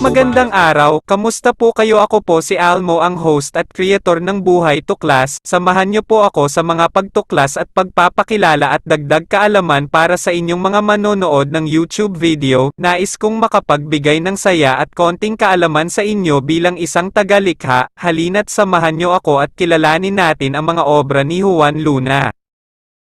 Magandang araw, kamusta po kayo? Ako po si Almo ang host at creator ng Buhay Tuklas. Samahan niyo po ako sa mga pagtuklas at pagpapakilala at dagdag kaalaman para sa inyong mga manonood ng YouTube video. Nais kong makapagbigay ng saya at konting kaalaman sa inyo bilang isang tagalikha. Halina't samahan niyo ako at kilalanin natin ang mga obra ni Juan Luna.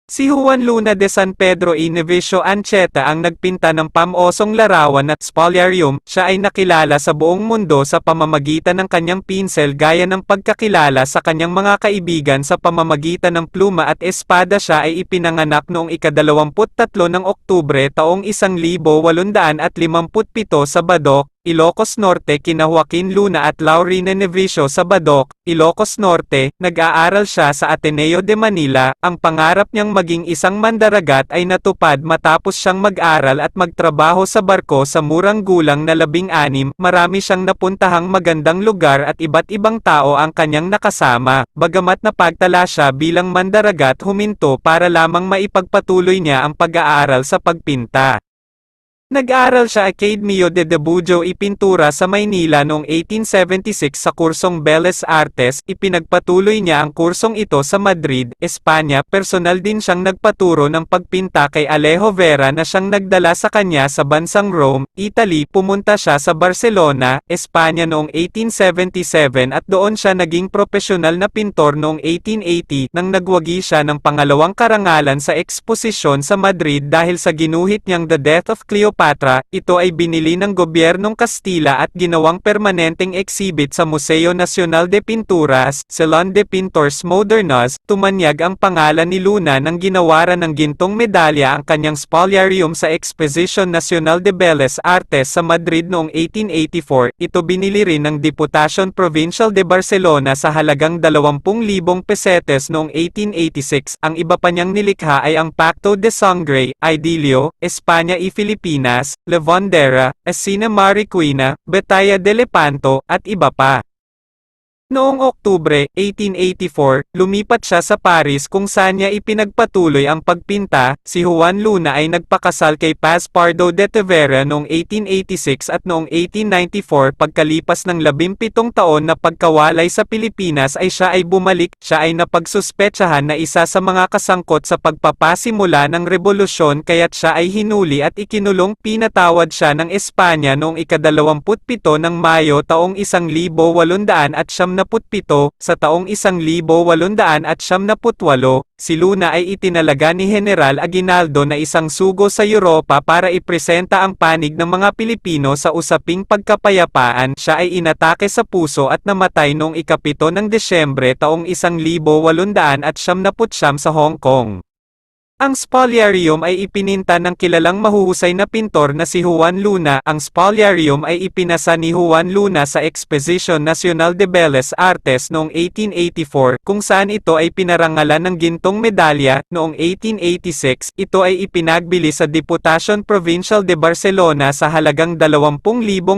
Si Juan Luna de San Pedro y Nevicio Ancheta ang nagpinta ng pamosong larawan at spoliarium, siya ay nakilala sa buong mundo sa pamamagitan ng kanyang pinsel gaya ng pagkakilala sa kanyang mga kaibigan sa pamamagitan ng pluma at espada. Siya ay ipinanganak noong ikadalawamput-tatlo ng Oktubre taong 1857 sa Badok, Ilocos Norte kina Joaquin Luna at Laurina Nevicio sa Badok, Ilocos Norte, nag-aaral siya sa Ateneo de Manila, ang pangarap niyang maging isang mandaragat ay natupad matapos siyang mag-aral at magtrabaho sa barko sa murang gulang na labing-anim, marami siyang napuntahang magandang lugar at iba't ibang tao ang kanyang nakasama, bagamat napagtala siya bilang mandaragat huminto para lamang maipagpatuloy niya ang pag-aaral sa pagpinta. Nag-aral siya Academio de Debujo y Pintura sa Maynila noong 1876 sa kursong Belles Artes, ipinagpatuloy niya ang kursong ito sa Madrid, Espanya. Personal din siyang nagpaturo ng pagpinta kay Alejo Vera na siyang nagdala sa kanya sa bansang Rome, Italy. Pumunta siya sa Barcelona, Espanya noong 1877 at doon siya naging profesional na pintor noong 1880 nang nagwagi siya ng pangalawang karangalan sa eksposisyon sa Madrid dahil sa ginuhit niyang The Death of Cleopatra, ito ay binili ng gobyernong Kastila at ginawang permanenteng exhibit sa Museo Nacional de Pinturas, Salon de Pintores Modernos, tumanyag ang pangalan ni Luna nang ginawaran ng gintong medalya ang kanyang spoliarium sa Exposition Nacional de Bellas Artes sa Madrid noong 1884, ito binili rin ng Diputación Provincial de Barcelona sa halagang 20,000 pesetes noong 1886, ang iba pa niyang nilikha ay ang Pacto de Sangre, Idilio, Espanya y Filipinas, Levandera, Asina Mariquina, Betaya de Lepanto, at iba pa. Noong Oktubre 1884, lumipat siya sa Paris kung saan niya ipinagpatuloy ang pagpinta. Si Juan Luna ay nagpakasal kay Paz Pardo de Tevera noong 1886 at noong 1894 pagkalipas ng 17 taon na pagkawalay sa Pilipinas ay siya ay bumalik. Siya ay napagsuspetsahan na isa sa mga kasangkot sa pagpapasimula ng revolusyon kaya't siya ay hinuli at ikinulong. Pinatawad siya ng Espanya noong ikadalawamputpito ng Mayo taong 1800 at siyam 1977, sa taong 1878, si Luna ay itinalaga ni General Aguinaldo na isang sugo sa Europa para ipresenta ang panig ng mga Pilipino sa usaping pagkapayapaan. Siya ay inatake sa puso at namatay noong ikapito ng Desyembre taong 1879 sa Hong Kong. Ang spoliarium ay ipininta ng kilalang mahuhusay na pintor na si Juan Luna. Ang spoliarium ay ipinasa ni Juan Luna sa Exposition Nacional de Bellas Artes noong 1884, kung saan ito ay pinarangalan ng gintong medalya. Noong 1886, ito ay ipinagbili sa Diputación Provincial de Barcelona sa halagang 20,000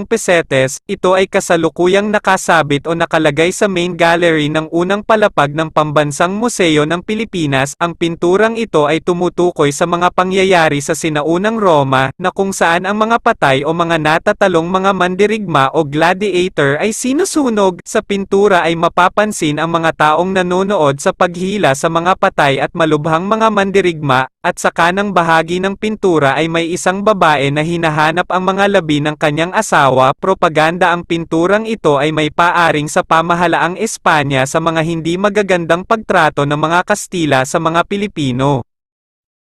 pesetes. Ito ay kasalukuyang nakasabit o nakalagay sa main gallery ng unang palapag ng Pambansang Museo ng Pilipinas. Ang pinturang ito ay tumutukoy sa mga pangyayari sa sinaunang Roma, na kung saan ang mga patay o mga natatalong mga mandirigma o gladiator ay sinusunog. Sa pintura ay mapapansin ang mga taong nanonood sa paghila sa mga patay at malubhang mga mandirigma, at sa kanang bahagi ng pintura ay may isang babae na hinahanap ang mga labi ng kanyang asawa. Propaganda ang pinturang ito ay may paaring sa pamahalaang Espanya sa mga hindi magagandang pagtrato ng mga Kastila sa mga Pilipino.